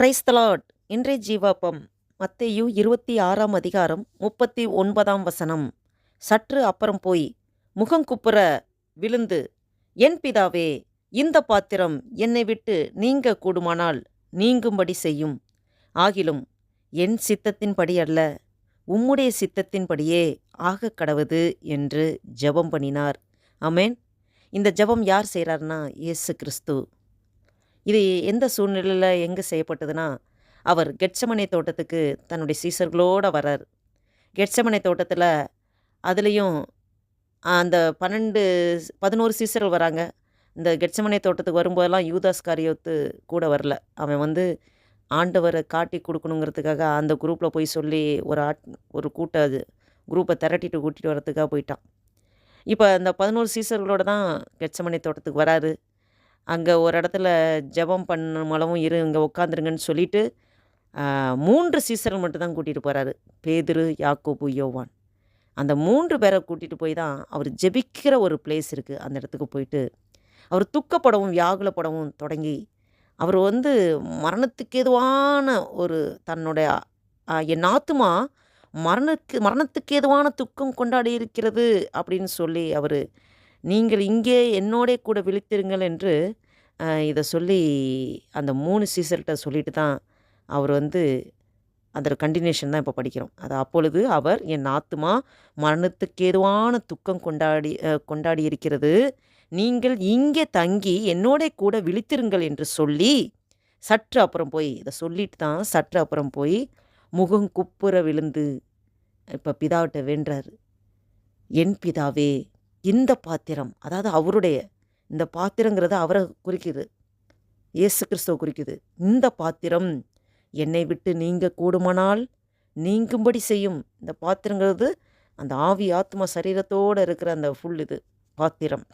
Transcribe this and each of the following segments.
கிரைஸ்தலாட் இன்றைய ஜீவாப்பம் மத்தேயு இருபத்தி ஆறாம் அதிகாரம் முப்பத்தி ஒன்பதாம் வசனம். சற்று அப்புறம் போய் முகங்குப்புற விழுந்து என் பிதாவே இந்த பாத்திரம் என்னை விட்டு நீங்க கூடுமானால் நீங்கும்படி செய்யும். ஆகிலும் என் சித்தத்தின்படி அல்ல உம்முடைய சித்தத்தின்படியே ஆகக் கடவுது என்று ஜெபம் பண்ணினார். அமேன் இந்த ஜெபம் யார் செய்கிறார்னா இயேசு கிறிஸ்து. இது எந்த சூழ்நிலையில் எங்கே செய்யப்பட்டதுன்னா அவர் கெட்சமனை தோட்டத்துக்கு தன்னுடைய சீசர்களோடு வரார் கெட்சமனை தோட்டத்தில் அதுலேயும் அந்த பன்னெண்டு பதினோரு சீசர்கள் வராங்க. இந்த கெட்சமனை தோட்டத்துக்கு வரும்போதெல்லாம் யூதாஸ் காரியோத்து கூட வரல. அவன் வந்து ஆண்டவரை காட்டி கொடுக்கணுங்கிறதுக்காக அந்த குரூப்பில் போய் சொல்லி ஒரு ஆட் ஒரு கூட்ட அது குரூப்பை திரட்டிட்டு கூட்டிகிட்டு வரதுக்காக போயிட்டான். இப்போ அந்த பதினோரு சீசர்களோட தான் கெட்சமனை தோட்டத்துக்கு வராரு. அங்கே ஒரு இடத்துல ஜெபம் பண்ணமளவும் இரு இங்கே உட்காந்துருங்கன்னு சொல்லிட்டு மூன்று சீசர்கள் மட்டும்தான் கூட்டிகிட்டு போகிறாரு பேதுரு யாக்கோபு யோவான். அந்த மூன்று பேரை கூட்டிகிட்டு போய் தான் அவர் ஜெபிக்கிற ஒரு பிளேஸ் இருக்குது அந்த இடத்துக்கு போயிட்டு அவர் துக்கப்படவும் வியாகுலப்படவும் தொடங்கி அவர் வந்து மரணத்துக்கு எதுவான ஒரு தன்னுடைய என் ஆத்துமா மரணக்கு மரணத்துக்கு எதுவான துக்கம் கொண்டாடி இருக்கிறது அப்படின்னு சொல்லி அவர் நீங்கள் இங்கே என்னோடே கூட விழித்திருங்கள் என்று இதை சொல்லி அந்த மூணு சீசர்கிட்ட சொல்லிட்டு தான் அவர் வந்து அதோட கண்டினியூஷன் தான் இப்போ படிக்கிறோம். அது அப்பொழுது அவர் என் ஆத்துமா மரணத்துக்கேதுவான துக்கம் கொண்டாடி கொண்டாடி இருக்கிறது. நீங்கள் இங்கே தங்கி என்னோட கூட விழித்திருங்கள் என்று சொல்லி சற்று அப்புறம் போய் இதை சொல்லிட்டு தான் சற்று அப்புறம் போய் முகம் குப்புற விழுந்து இப்போ பிதாவிட்ட வென்றார் என் பிதாவே இந்த பாத்திரம் அதாவது அவருடைய இந்த பாத்திரங்கிறது அவரை குறிக்குது. இயேசு கிறிஸ்துவ குறிக்குது. இந்த பாத்திரம் என்னை விட்டு நீங்க கூடுமானால் நீங்கும்படி செய்யும். இந்த பாத்திரங்கிறது அந்த ஆவி ஆத்மா சரீரத்தோடு இருக்கிற அந்த ஃபுல் இது பாத்திரம்.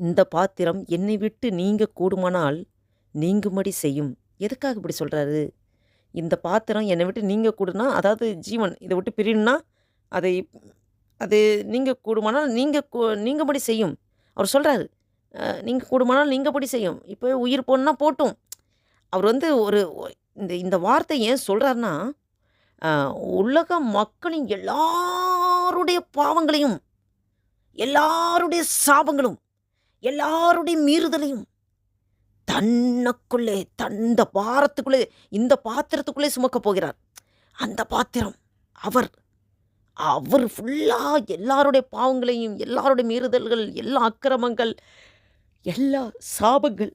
இந்த பாத்திரம் என்னை விட்டு நீங்க கூடுமானால் நீங்கும்படி செய்யும். எதுக்காக இப்படி சொல்கிறாரு இந்த பாத்திரம் என்னை விட்டு நீங்கள் கூடுனா அதாவது ஜீவன் இதை விட்டு பிரியணும்னா அதை அது நீங்கள் கூடுமானால் நீங்கள் நீங்கபடி செய்யும். அவர் சொல்கிறாரு நீங்கள் கூடுமானால் நீங்கபடி செய்யும். இப்போ உயிர் போனா போட்டும். அவர் வந்து ஒரு இந்த இந்த வார்த்தை ஏன் சொல்கிறாருன்னா உலக மக்களின் எல்லாருடைய பாவங்களையும் எல்லாருடைய சாபங்களும் எல்லாருடைய மீறுதலையும் தன்னுக்குள்ளே தந்த பாரத்துக்குள்ளே இந்த பாத்திரத்துக்குள்ளே சுமக்கப் போகிறார். அந்த பாத்திரம் அவர் அவர் ஃபுல்லாக எல்லாருடைய பாவங்களையும் எல்லாருடைய மீறுதல்கள் எல்லா அக்கிரமங்கள் எல்லா சாபங்கள்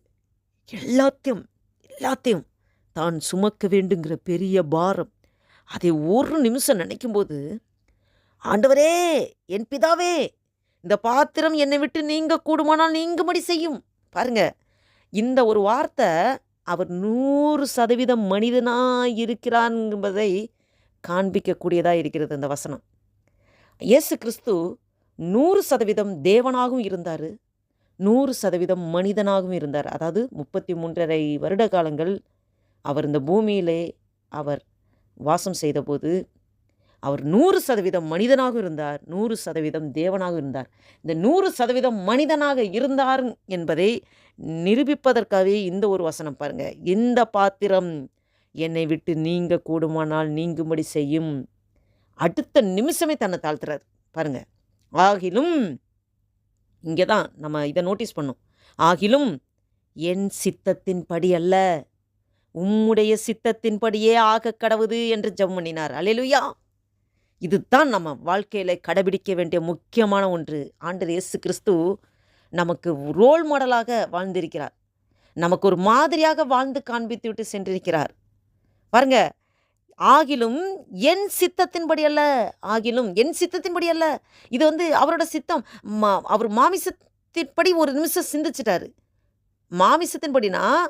எல்லாத்தையும் எல்லாத்தையும் தான் சுமக்க வேண்டுங்கிற பெரிய பாரம். அதை ஒரு நிமிஷம் நினைக்கும்போது ஆண்டவரே என் பிதாவே இந்த பாத்திரம் என்னை விட்டு நீங்க கூடுமானால் நீங்கும்படி செய்யும். பாருங்க இந்த ஒரு வார்த்தை அவர் நூறு சதவீதம் மனிதனாக இருக்கிறான் என்பதை காண்பிக்கக்கூடியதாக இருக்கிறது இந்த வசனம். இயேசு கிறிஸ்து நூறு சதவீதம் தேவனாகவும் இருந்தார். நூறு சதவீதம் மனிதனாகவும் இருந்தார். அதாவது முப்பத்தி மூன்றரை வருட காலங்கள் அவர் இந்த பூமியிலே அவர் வாசம் செய்தபோது அவர் நூறு சதவீதம் மனிதனாக இருந்தார். நூறு சதவீதம் தேவனாக இருந்தார். இந்த நூறு சதவீதம் மனிதனாக இருந்தார் என்பதை நிரூபிப்பதற்காகவே இந்த ஒரு வசனம் பாருங்கள் இந்த பாத்திரம் என்னை விட்டு நீங்க கூடுமானால் நீங்கும்படி செய்யும். அடுத்த நிமிஷமே தன்னை தாழ்த்துறாரு. பாருங்க. ஆகிலும் இங்கே தான் நம்ம இதை நோட்டீஸ் பண்ணோம். ஆகிலும் என் சித்தத்தின்படி அல்ல. உம்முடைய சித்தத்தின்படியே ஆக கடவுது என்று ஜெபம் பண்ணினார். அல்லேலூயா! இதுதான் நம்ம வாழ்க்கையில் கடைபிடிக்க வேண்டிய முக்கியமான ஒன்று. ஆண்டர் இயேசு கிறிஸ்து நமக்கு ரோல் மாடலாக வாழ்ந்திருக்கிறார். நமக்கு ஒரு மாதிரியாக வாழ்ந்து காண்பித்து விட்டு சென்றிருக்கிறார். பாருங்க ஆகிலும் என் சித்தத்தின்படி அல்ல ஆகிலும் என் சித்தத்தின்படி அல்ல. இது வந்து அவரோட சித்தம். மா- அவர் மாமிசத்தின்படி ஒரு நிமிஷம் சிந்திச்சிட்டாரு. மாமிசத்தின்படினா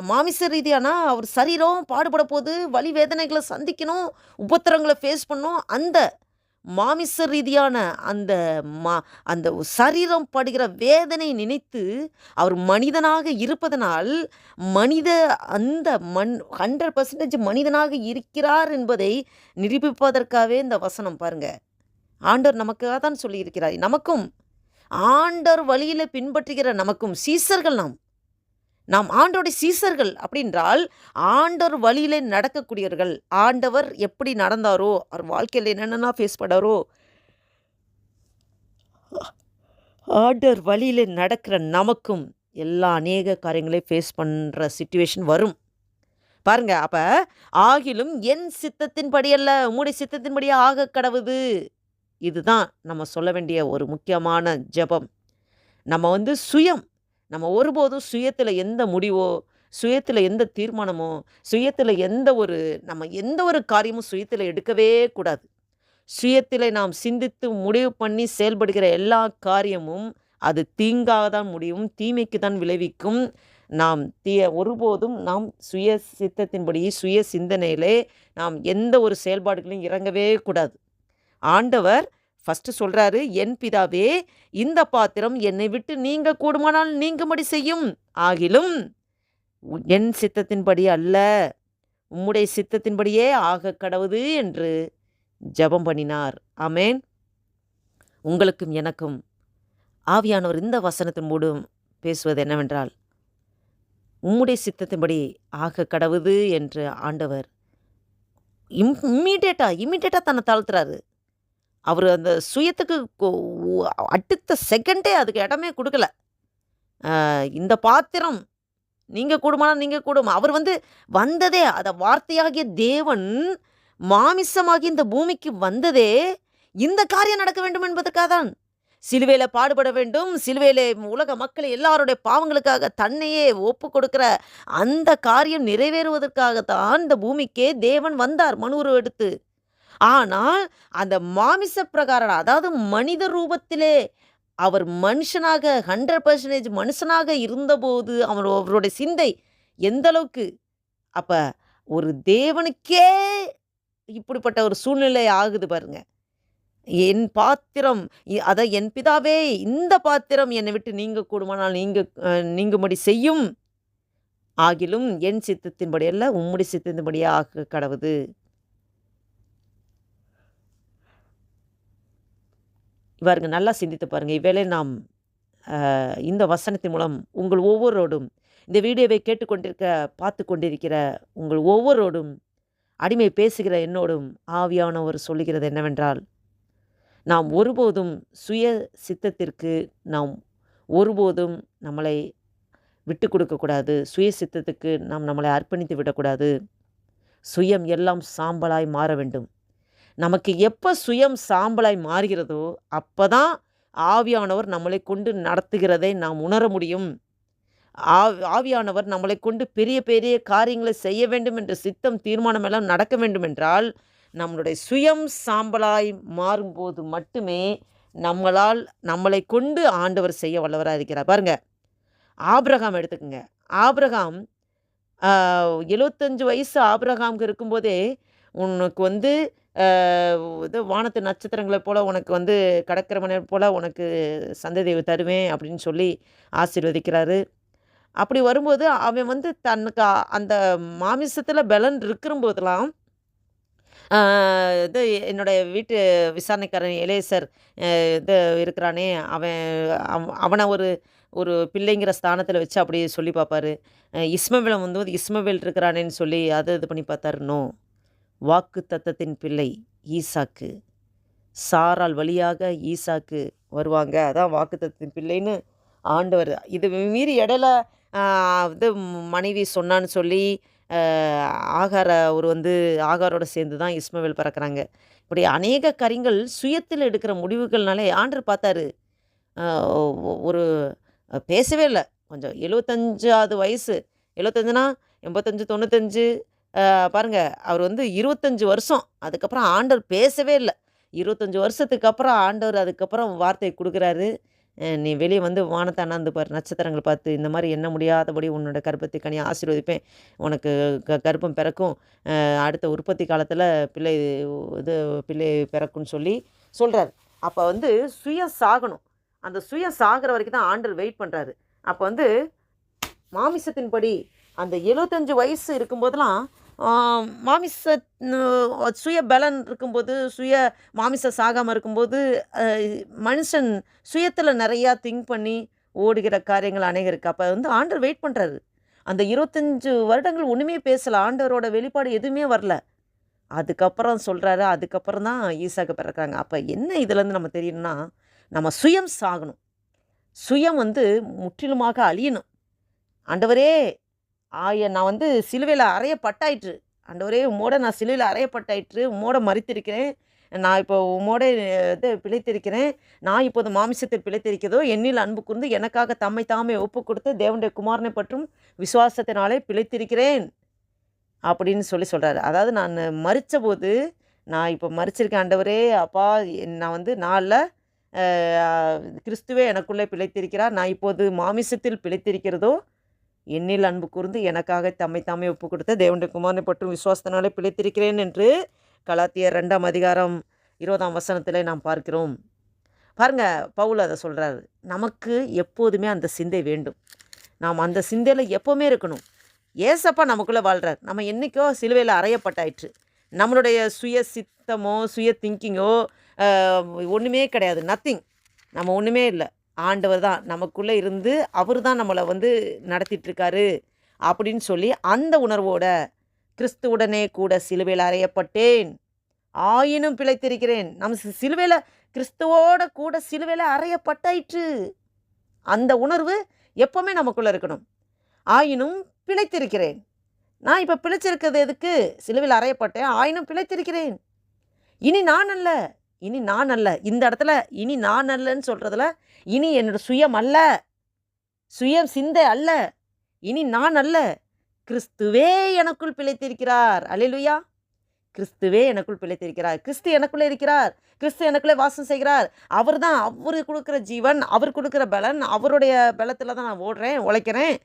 மாமிச ரீதியானா அவர் சரீரம் பாடுபட போது வலி வேதனைகளை சந்திக்கணும் உபத்திரங்களை ஃபேஸ் பண்ணும் அந்த மாமிச ரீதியான அந்த மா அந்த சரீரம் படுகிற வேதனை நினைத்து அவர் மனிதனாக இருப்பதனால் மனித அந்த மண் ஹண்ட்ரட் பர்சன்டேஜ் மனிதனாக இருக்கிறார் என்பதை நிரூபிப்பதற்காகவே இந்த வசனம் பாருங்க. ஆண்டவர் நமக்காக தான் சொல்லியிருக்கிறார். நமக்கும் ஆண்டவர் வழியில் பின்பற்றுகிற நமக்கும் சீசர்கள் நாம். நாம் ஆண்டோடைய சீசர்கள் அப்படின்றால் ஆண்டவர் வழியிலே நடக்கக்கூடியவர்கள். ஆண்டவர் எப்படி நடந்தாரோ அவர் வாழ்க்கையில் என்னென்னா ஃபேஸ் பண்ணாரோ ஆண்டவர் வழியில் நடக்கிற நமக்கும் எல்லா அநேக காரியங்களையும் ஃபேஸ் பண்ணுற சுச்சுவேஷன் வரும். பாருங்க அப்போ ஆகிலும் என் சித்தத்தின்படி அல்ல உம்முடைய சித்தத்தின்படியே ஆக கடவுது. இதுதான் நம்ம சொல்ல வேண்டிய ஒரு முக்கியமான ஜெபம். நம்ம வந்து சுயம். நம்ம ஒருபோதும் சுயத்தில் எந்த முடிவோ சுயத்தில் எந்த தீர்மானமோ சுயத்தில் எந்த ஒரு நம்ம எந்த ஒரு காரியமும் சுயத்தில் எடுக்கவே கூடாது. சுயத்தில் நாம் சிந்தித்து முடிவு பண்ணி செயல்படுகிற எல்லா காரியமும் அது தீங்காக தான் முடியும் தீமைக்கு தான் விளைவிக்கும். நாம் தீய ஒருபோதும் நாம் சுய சித்தத்தின்படி சுய சிந்தனையிலே நாம் எந்த ஒரு செயல்பாடுகளையும் இறங்கவே கூடாது. ஆண்டவர் ஃபஸ்ட்டு சொல்கிறாரு என் பிதாவே இந்த பாத்திரம் என்னை விட்டு நீங்க கூடுமானால் நீங்கும்படி செய்யும். ஆகிலும் என் சித்தத்தின்படி அல்ல. உம்முடைய சித்தத்தின்படியே ஆக கடவுது என்று ஜெபம் பண்ணினார். ஆமேன். உங்களுக்கும் எனக்கும் ஆவியானவர் இந்த வசனத்தின் மூலம் பேசுவது என்னவென்றால் உம்முடைய சித்தத்தின்படி ஆக கடவுது என்று ஆண்டவர் இம் இம்மீடியட்டாக இம்மீடியட்டாக தன்னை தாழ்த்துறாரு. அவர் அந்த சுயத்துக்கு அடுத்த செகண்டே அதுக்கு இடமே கொடுக்கல. இந்த பாத்திரம் நீங்கள் கூடுமானா நீங்கள் கூடும். அவர் வந்து வந்ததே அதை வார்த்தையாகிய தேவன் மாமிசமாகி இந்த பூமிக்கு வந்ததே இந்த காரியம் நடக்க வேண்டும் என்பதற்காக தான். சிலுவையில் பாடுபட வேண்டும். சிலுவையில் உலக மக்கள் எல்லாருடைய பாவங்களுக்காக தன்னையே ஒப்பு கொடுக்கிற அந்த காரியம் நிறைவேறுவதற்காகத்தான் இந்த பூமிக்கே தேவன் வந்தார். மனு எடுத்து. ஆனால் அந்த மாமிச பிரகாரம் அதாவது மனித ரூபத்திலே அவர் மனுஷனாக ஹண்ட்ரட் பர்சன்டேஜ் மனுஷனாக இருந்தபோது அவர் அவருடைய சிந்தை எந்த அளவுக்கு? அப்போ ஒரு தேவனுக்கே இப்படிப்பட்ட ஒரு சூழ்நிலை ஆகுது பாருங்க. என் பாத்திரம் அதை என் பிதாவே இந்த பாத்திரம் என்னை விட்டு நீங்க கூடுமானால் நீங்க நீங்கும்படி செய்யும். ஆகிலும் என் சித்தத்தின்படியல்ல உம்முடைய சித்தத்தின்படியே ஆக கடவுது. பாருங்க நல்லா சிந்தித்து பாருங்கள் இவ்வேளை நாம் இந்த வசனத்தின் மூலம் உங்கள் ஒவ்வொருவரோடும் இந்த வீடியோவை கேட்டுக்கொண்டிருக்க பார்த்து கொண்டிருக்கிற உங்கள் ஒவ்வொருவரோடும் அடிமை பேசுகிற என்னோடும் ஆவியானவர் சொல்லுகிறது என்னவென்றால் நாம் ஒருபோதும் சுய சித்தத்திற்கு நாம் ஒருபோதும் நம்மளை விட்டு கொடுக்கக்கூடாது சுய சித்தத்துக்கு நாம் நம்மளை அர்ப்பணித்து விடக்கூடாது சுயம் எல்லாம் சாம்பலாய் மாற வேண்டும். நமக்கு எப்போ சுயம் சாம்பலாய் மாறுகிறதோ அப்போ தான் ஆவியானவர் நம்மளை கொண்டு நடத்துகிறதை நாம் உணர முடியும். ஆவ் ஆவியானவர் நம்மளை கொண்டு பெரிய பெரிய காரியங்களை செய்ய வேண்டும் என்ற சித்தம் தீர்மானம் எல்லாம் நடக்க வேண்டும் என்றால் நம்மளுடைய சுயம் சாம்பலாய் மாறும்போது மட்டுமே நம்மளால் நம்மளை கொண்டு ஆண்டவர் செய்ய வல்லவராக இருக்கிறார். பாருங்க ஆபிரகாம் எடுத்துக்கோங்க. ஆபிரகாம் எழுபத்தஞ்சு வயசு ஆபிரகாமுக்கு இருக்கும்போதே உனக்கு வந்து இது வானத்து நட்சத்திரங்களை போல் உனக்கு வந்து கடற்கரமனை போல் உனக்கு சந்ததியை தருவேன் அப்படின்னு சொல்லி ஆசீர்வதிக்கிறாரு. அப்படி வரும்போது அவன் வந்து தனக்கு அந்த மாமிசத்தில் பலன் இருக்கிற இது என்னுடைய வீட்டு விசாரணைக்காரன் இளையசர் இது இருக்கிறானே அவன் அவ- அவனை ஒரு ஒரு பிள்ளைங்கிற ஸ்தானத்தில் வச்சு அப்படி சொல்லி பார்ப்பாரு. இஸ்மவேலம் வந்து இஸ்மவேல் இருக்கிறானேன்னு சொல்லி அதை இது பண்ணி பார்த்தாருன்னு வாக்கு தத்தத்தின் பிள்ளை ஈசாக்கு. சாரால் வழியாக ஈசாக்கு வருவாங்க. அதான் வாக்கு தத்தத்தின் பிள்ளைன்னு ஆண்டவர் இது மீறி இடையில வந்து இது மனைவி சொன்னான்னு சொல்லி ஆகார அவர் வந்து ஆகாரோட சேர்ந்து தான் இஸ்மவேல் பிறக்கிறாங்க. இப்படி அநேக கரிங்கள் சுயத்தில் எடுக்கிற முடிவுகள்னாலே ஆண்டர் பார்த்தாரு. ஒரு பேசவே இல்லை. கொஞ்சம் எழுபத்தஞ்சாவது வயசு. எழுபத்தஞ்சுனா எண்பத்தஞ்சு தொண்ணூத்தஞ்சு பாருங்கள் பாருங்க அவர் வந்து இருபத்தஞ்சு வருஷம். அதுக்கப்புறம் ஆண்டவர் பேசவே இல்லை. இருபத்தஞ்சு வருஷத்துக்கு அப்புறம் ஆண்டவர் அதுக்கப்புறம் வார்த்தை கொடுக்குறாரு. நீ வெளியே வந்து வானத்தை அண்ணாந்து பாரு நட்சத்திரங்கள் பார்த்து இந்த மாதிரி என்ன முடியாதபடி உன்னோட கர்ப்பத்தை கனி ஆசீர்வதிப்பேன். உனக்கு க கர்ப்பம் பிறக்கும். அடுத்த உற்பத்தி காலத்தில் பிள்ளை இது பிள்ளை பிறக்கும்னு சொல்லி சொல்கிறார் அப்போ வந்து சுயம் சாகணும் அந்த சுயம் சாகிற வரைக்கும் தான் ஆண்டர் வெயிட் பண்ணுறாரு அப்போ வந்து மாமிசத்தின்படி அந்த எழுபத்தஞ்சு வயசு இருக்கும்போதெல்லாம் மாமிச சுய பலன் இருக்கும்போது சுய மாமிச சாகாமல் இருக்கும்போது மனுஷன் சுயத்தில் நிறையா திங்க் பண்ணி ஓடுகிற காரியங்கள் அநேகம் இருக்குது அப்போ வந்து ஆண்டர் வெயிட் பண்ணுறாரு அந்த இருபத்தஞ்சு வருடங்கள் ஒன்றுமே பேசல. ஆண்டவரோட வெளிப்பாடு எதுவுமே வரல. அதுக்கப்புறம் சொல்கிறாரு அதுக்கப்புறம் தான் ஈசாக்கு பிறக்கிறாங்க. அப்போ என்ன இதுலேருந்து நம்ம தெரியணும்னா நம்ம சுயம் சாகணும். சுயம் வந்து முற்றிலுமாக அழியணும். ஆண்டவரே ஆய நான் வந்து சிலுவையில் அறையப்பட்டாயிற்று. ஆண்டவரே உம்மோட நான் சிலுவையில் அறையப்பட்டாயிற்று. உம்மோட மறித்திருக்கிறேன் நான் இப்போ உம்மோட இது பிழைத்திருக்கிறேன். நான் இப்போது மாமிசத்தில் பிழைத்திருக்கிறதோ என்னில் அன்பு கூர்ந்து எனக்காக தம்மை தாமே ஒப்பு கொடுத்து தேவனுடைய குமாரனை பற்றும் விசுவாசத்தினாலே பிழைத்திருக்கிறேன். அப்படின்னு சொல்லி சொல்கிறாரு அதாவது நான் மறித்த போது நான் இப்போ மறிச்சிருக்கேன் ஆண்டவரே அப்பா என் நான் வந்து நாளில் கிறிஸ்துவே எனக்குள்ளே பிழைத்திருக்கிறார். நான் இப்போது மாமிசத்தில் பிழைத்திருக்கிறதோ என்னில் அன்பு கூர்ந்து எனக்காக தம்மை தாமே ஒப்பு கொடுத்த தேவனுடைய குமாரனை பற்றும் விசுவாசத்தினாலே பிழைத்திருக்கிறேன் என்று கலாத்தியர் ரெண்டாம் அதிகாரம் இருபதாம் வசனத்தில் நாம் பார்க்கிறோம். பாருங்க பவுல் அதை சொல்கிறாரு நமக்கு எப்போதுமே அந்த சிந்தை வேண்டும். நாம் அந்த சிந்தையில் எப்போவுமே இருக்கணும். ஏசப்பா நமக்குள்ளே வாழ்கிறார் நம்ம என்றைக்கோ சிலுவையில் அறையப்பட்டாயிற்று. நம்மளுடைய சுய சித்தமோ சுய திங்கிங்கோ ஒன்றுமே கிடையாது. நத்திங் நம்ம ஒன்றுமே இல்லை. ஆண்டவர் தான். நமக்குள்ளே இருந்து அவர் தான் நம்மளை வந்து நடத்திட்டுருக்காரு அப்படின்னு சொல்லி அந்த உணர்வோட கிறிஸ்துவுடனே கூட சிலுவையில் அறையப்பட்டேன். ஆயினும் பிழைத்திருக்கிறேன். நம்ம சிலுவையில் கிறிஸ்துவோட கூட சிலுவையில் அறையப்பட்டாயிற்று. அந்த உணர்வு எப்போவுமே நமக்குள்ளே இருக்கணும். ஆயினும் பிழைத்திருக்கிறேன். நான் இப்போ பிழைச்சிருக்கிறது எதுக்கு? சிலுவையில் அறையப்பட்டேன். ஆயினும் பிழைத்திருக்கிறேன். இனி நான் அல்ல. இனி நான் அல்ல. இந்த இடத்துல இனி நான் அல்லன்னு சொல்கிறதுல இனி என்னோட சுயம் அல்ல. சுயம் சிந்தை அல்ல. இனி நான் அல்ல. கிறிஸ்துவே எனக்குள் பிழைத்திருக்கிறார். அல்லேலூயா. கிறிஸ்துவே எனக்குள் பிழைத்திருக்கிறார். கிறிஸ்து எனக்குள்ளே இருக்கிறார். கிறிஸ்து எனக்குள்ளே வாசம் செய்கிறார். அவர் தான் அவர் கொடுக்குற ஜீவன் அவர் கொடுக்குற பலன் அவருடைய பலத்தில் தான் நான் ஓடுறேன் உழைக்கிறேன்.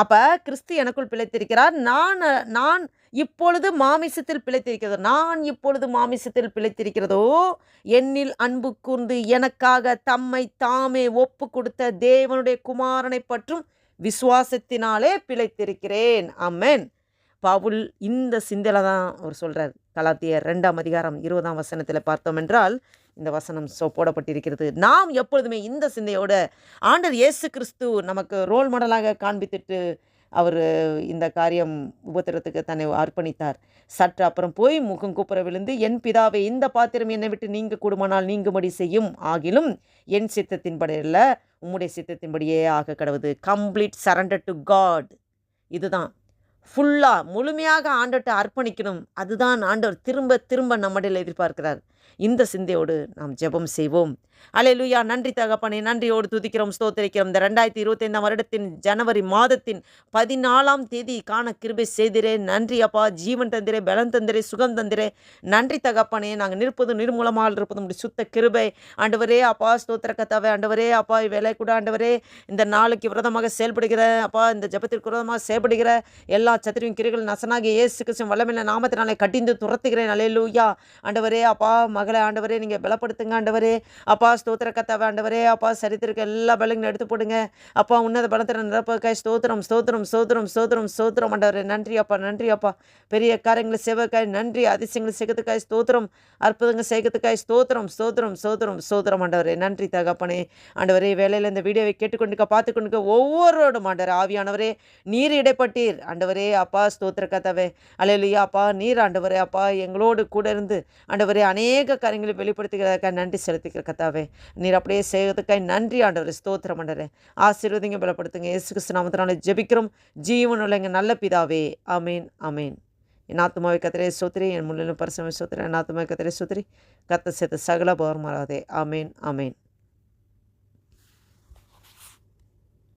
அப்போ கிறிஸ்து எனக்குள் பிழைத்திருக்கிறார். நான் நான் இப்பொழுது மாமிசத்தில் பிழைத்திருக்கிறதோ நான் இப்பொழுது மாமிசத்தில் பிழைத்திருக்கிறதோ என்னில் அன்பு கூர்ந்து எனக்காக தம்மை தாமே ஒப்பு கொடுத்த தேவனுடைய குமாரனை பற்றும் விசுவாசத்தினாலே பிழைத்திருக்கிறேன். அம்மேன் பவுல் இந்த சிந்தலை தான் அவர் சொல்கிறார் கலாத்தியர் ரெண்டாம் அதிகாரம் இருபதாம் வசனத்தில் பார்த்தோம் என்றால் இந்த வசனம் சோ போடப்பட்டிருக்கிறது. நாம் எப்பொழுதுமே இந்த சிந்தையோட ஆண்டர் இயேசு கிறிஸ்து நமக்கு ரோல் மாடலாக காண்பித்துட்டு அவர் இந்த காரியம் உபத்திரத்துக்கு தன்னை அர்ப்பணித்தார். சற்று அப்புறம் போய் முகம் கூப்புற விழுந்து என் பிதாவை இந்த பாத்திரம் என்னை விட்டு நீங்க கூடுமானால் நீங்கும்படி செய்யும். ஆகிலும் என் சித்தத்தின்படி அல்ல உம்முடைய சித்தத்தின்படியே ஆக கடவுது. கம்ப்ளீட் சரண்டர் டு காட் இதுதான். ஃபுல்லாக முழுமையாக ஆண்டர்கிட்ட அர்ப்பணிக்கணும். அதுதான் ஆண்டவர் திரும்ப திரும்ப நம்மிடையில் எதிர்பார்க்கிறார். இந்த சிந்தையோடு நாம் ஜெபம் செய்வோம். அலையலுயா நன்றி தகப்பனே நன்றியோடு துதிக்கிறோம் ஸ்தோத்திரிக்கிறோம். இந்த ரெண்டாயிரத்தி இருபத்தைந்தாம் வருடத்தின் ஜனவரி மாதத்தின் பதினாலாம் தேதி காண கிருபை செய்திரே. நன்றி அப்பா. ஜீவன் தந்திரே பலன் தந்திரே சுகம் தந்திரே. நன்றி தகப்பனே நாங்கள் நிற்பதும் நிர்மூலமாக இருப்பதும் உம்முடைய சுத்த கிருபை. ஆண்டவரே அப்பா ஸ்தோத்திர கத்தாவே ஆண்டவரே அப்பா வேலை கூட ஆண்டவரே. இந்த நாளுக்கு விரதமாக செயல்படுகிற அப்பா இந்த ஜபத்திற்கு விரதமாக செயல்படுகிற எல்லா சத்திரியும் கிரிகள் நசனாகிய இயேசு கிறிஸ்துவின் வல்லமையில நாமத்தினாலே கட்டிந்து துரத்துகிறேன். அலையலூயா ஆண்டவரே அப்பா மகளை ஆண்டவரே நீங்கள் பலப்படுத்துங்க ஆண்டவரே. அப்பா ஸ்தோத்திர கத்தாவே ஆண்டவரே. அப்பா சரித்திருக்க எல்லா பலங்களும் எடுத்து போடுங்க. அப்பா உன்னத பலத்தில் நிரப்பக்காய் ஸ்தோத்திரம் ஸ்தோத்திரம் ஸ்தோத்திரம் ஸ்தோத்திரம் ஸ்தோத்திரம் ஆண்டவரே. நன்றி அப்பா நன்றி அப்பா. பெரிய காரியங்களை செய்வதற்காய் நன்றி அதிசயங்களை சேர்க்கத்துக்காய் ஸ்தோத்திரம் அற்புதங்கள் சேர்க்கத்துக்காய் ஸ்தோத்திரம் ஸ்தோத்திரம் ஸ்தோத்திரம் ஸ்தோத்திரம் ஆண்டவரே. நன்றி தகப்பனே. ஆண்டவரே வேலையில் இந்த வீடியோவை கேட்டுக்கொண்டுக்க பார்த்து கொண்டுக்க ஒவ்வொருவரோடும் ஆண்டவர் ஆவியானவரே நீர் இடைப்பட்டீர். ஆண்டவரே அப்பா ஸ்தோத்திர கத்தாவே அலையிலையா அப்பா நீர் ஆண்டவரே அப்பா. எங்களோடு கூட இருந்து ஆண்டவரே அநேக காரியங்களை வெளிப்படுத்துகிறதுக்காக நன்றி செலுத்திக்கிற கத்தாவே நீர் அப்படியே செய்கிறதுக்காக நன்றி ஆண்டவர். ஸ்தோத்திரம் ஆண்டவரே. ஆசீர்வதிங்க பலப்படுத்துங்க. இயேசு கிறிஸ்து நாமத்தினால ஜெபிக்கிறோம். ஜீவனுள்ள எங்கள் நல்ல பிதாவே. அமேன் அமேன் என் ஆத்மாவை கத்திரே சோத்திரி என் முள்ளிலும் பரிசமை சோத்திரி என் ஆத்மாவை கத்திரே சோத்திரி கத்த சேர்த்து சகல பௌர்மராதே அமேன் அமேன்